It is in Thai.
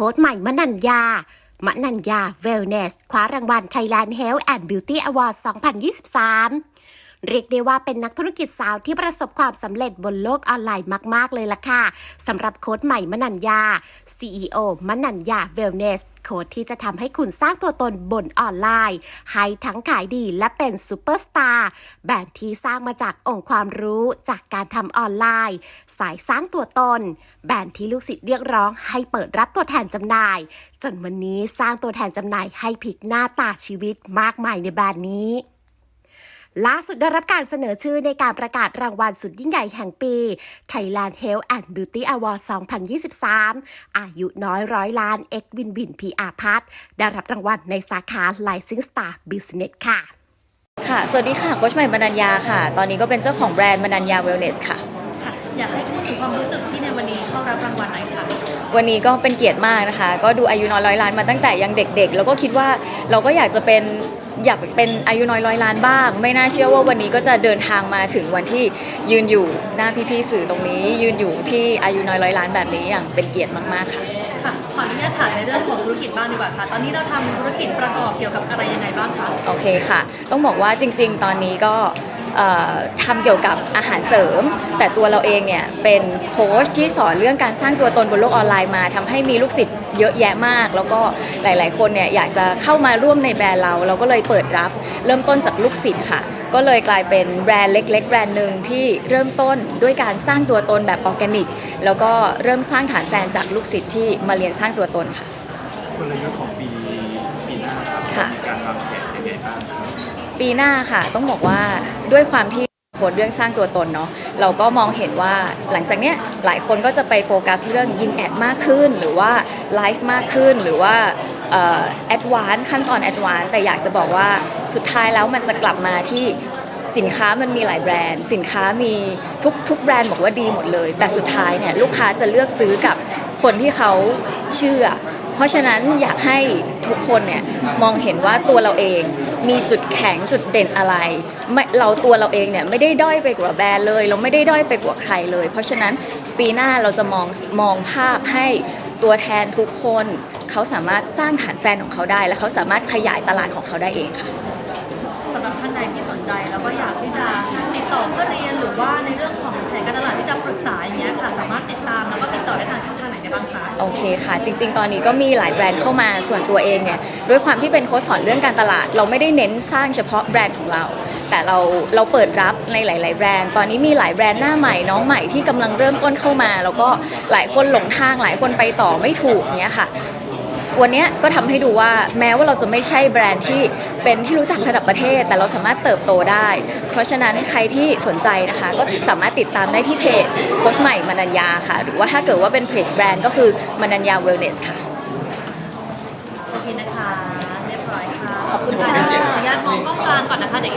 ค้ดใหม่มนัญญามนัญญาเวลเนส คว้ารางวัล Thailand Health and Beauty Award 2023 เรียกได้ว่าเป็นนักธุรกิจสาวที่ประสบความสำเร็จบนโลกออนไลน์มาก ๆ เลยล่ะค่ะสำหรับโค้ดใหม่มนัญญา CEO มนัญญาเวลเนสโค้ดที่จะทำให้คุณสร้างตัวตนบนออนไลน์ ให้ทั้งขายดีและเป็นซูเปอร์สตาร์แบรนด์ที่สร้างมาจากองค์ความรู้จากการทำออนไลน์ สายสร้างตัวตน แบรนด์ที่ลูกศิษย์เรียกร้องให้เปิดรับตัวแทนจำหน่าย จนวันนี้สร้างตัวแทนจำหน่ายให้พลิกหน้าตาชีวิตมากมายในแบรนด์นี้ ล่าสุดได้รับการเสนอชื่อในการประกาศรางวัลสุดยิ่งใหญ่แห่งปี Thailand Health and Beauty Award 2023 อายุน้อยร้อยล้าน X Win Win PR พัทได้รับรางวัลในสาขา Rising Star Business ค่ะ ค่ะ สวัสดีค่ะ โค้ชใหม่มนัญญาค่ะ ตอนนี้ก็เป็นเจ้าของแบรนด์มนัญญาเวลเนสค่ะค่ะ อยากให้พูดถึงความรู้สึกที่ในวันนี้เข้ารับรางวัลหน่อยค่ะ วันนี้ก็เป็นเกียรติมากนะคะ ก็ดูอายุน้อยร้อยล้านมาตั้งแต่ยังเด็กๆ แล้วก็คิดว่าเราก็อยากจะเป็น อยากเป็นอายุน้อยร้อยล้านบ้าง ไม่น่าเชื่อว่าวันนี้ก็จะเดินทางมาถึงวันที่ยืนอยู่หน้าพี่ๆสื่อตรงนี้ ยืนอยู่ที่อายุน้อยร้อยล้านแบบนี้อย่างเป็นเกียรติมากๆค่ะค่ะขออนุญาตถามในเรื่องของธุรกิจบ้างดีกว่าค่ะ ตอนนี้เราทำธุรกิจประกอบเกี่ยวกับอะไรยังไงบ้างคะ โอเคค่ะ ต้องบอกว่าจริง ๆ ตอนนี้ก็เอ่อ ทำเกี่ยวกับอาหารเสริม แต่ตัวเราเองเนี่ยเป็นโค้ชที่สอนเรื่องการสร้างตัวตนบนโลกออนไลน์มาทำให้มีลูกศิษย์เยอะแยะมาก แล้วก็หลาย ๆ คนเนี่ยอยากจะเข้ามาร่วมในแบรนด์เรา เราก็เลยเปิดรับเริ่มต้นจากลูกศิษย์ค่ะ ก็เลยกลายเป็นแบรนด์เล็ก ๆ แบรนด์หนึ่งที่เริ่มต้นด้วยการสร้างตัวตนแบบออร์แกนิก แล้วก็เริ่มสร้างฐานแฟนจากลูกศิษย์ที่มาเรียนสร้างตัวตนค่ะกลยุทธ์ของปีปีหน้าครับค่ะการวางแผนยังไงบ้างครับ ปีหน้าค่ะต้องบอกว่าด้วยความที่โค้ดเรื่องสร้างตัวตนเนาะเราก็มองเห็นว่าหลังจากเนี้ยหลายคนก็จะไปโฟกัสเรื่องยิงแอดมากขึ้น หรือว่าไลฟ์มากขึ้นหรือว่าแอดวานขั้นตอนแอดวานแต่อยากจะบอกว่าสุดท้ายแล้วมันจะกลับมาที่สินค้ามันมีหลายแบรนด์ สินค้ามีทุกทุกแบรนด์บอกว่าดีหมดเลย แต่สุดท้ายเนี่ยลูกค้าจะเลือกซื้อกับคนที่เขาเชื่อ ราะฉะนั้นอยากให้ทุกคนเนี่ยมองเห็นว่าตัวเราเองมีจุดแข็งจุดเด่นอะไรไม่เราตัวเราเองเนี่ยไม่ได้ด้อยไปกว่าแบรนด์เลย เราไม่ได้ด้อยไปกว่าใครเลย เพราะฉะนั้นปีหน้าเราจะมองมองภาพให้ตัวแทนทุกคนเขาสามารถสร้างฐานแฟนของเขาได้ และเขาสามารถขยายตลาดของเขาได้เองค่ะสำหรับท่านใดที่สนใจแล้วก็อยากที่จะติดต่อเพื่อเรียนหรือว่าในเรื่องของแผนการตลาดที่จะปรึกษาอย่างเงี้ยค่ะสามารถติดตาม เคค่ะ จริง ๆ ตอนนี้ก็มีหลายแบรนด์เข้ามาส่วนตัวเองเนี่ยด้วยความที่เป็นโค้ชสอนเรื่องการตลาด เราไม่ได้เน้นสร้างเฉพาะแบรนด์ของเรา แต่เราเราเปิดรับในหลาย ๆ แบรนด์ ตอนนี้มีหลายแบรนด์หน้าใหม่น้องใหม่ที่กำลังเริ่มต้นเข้ามา แล้วก็หลายคนหลงทางหลายคนไปต่อไม่ถูกเนี้ยค่ะ วันนี้ก็ทำให้ดูว่าแม้ว่าเราจะไม่ใช่แบรนด์ที่เป็นที่รู้จักระดับประเทศ แต่เราสามารถเติบโตได้ เพราะฉะนั้นใครที่สนใจนะคะ ก็สามารถติดตามได้ที่เพจโค้ชใหม่มนัญญาค่ะ หรือว่าถ้าเกิดว่าเป็นเพจแบรนด์ก็คือมนัญญาเวลเนสค่ะโอเคนะคะเรียบร้อยค่ะขอบคุณค่ะขออนุญาตมองกล้องกลางก่อนนะคะเดี๋ยว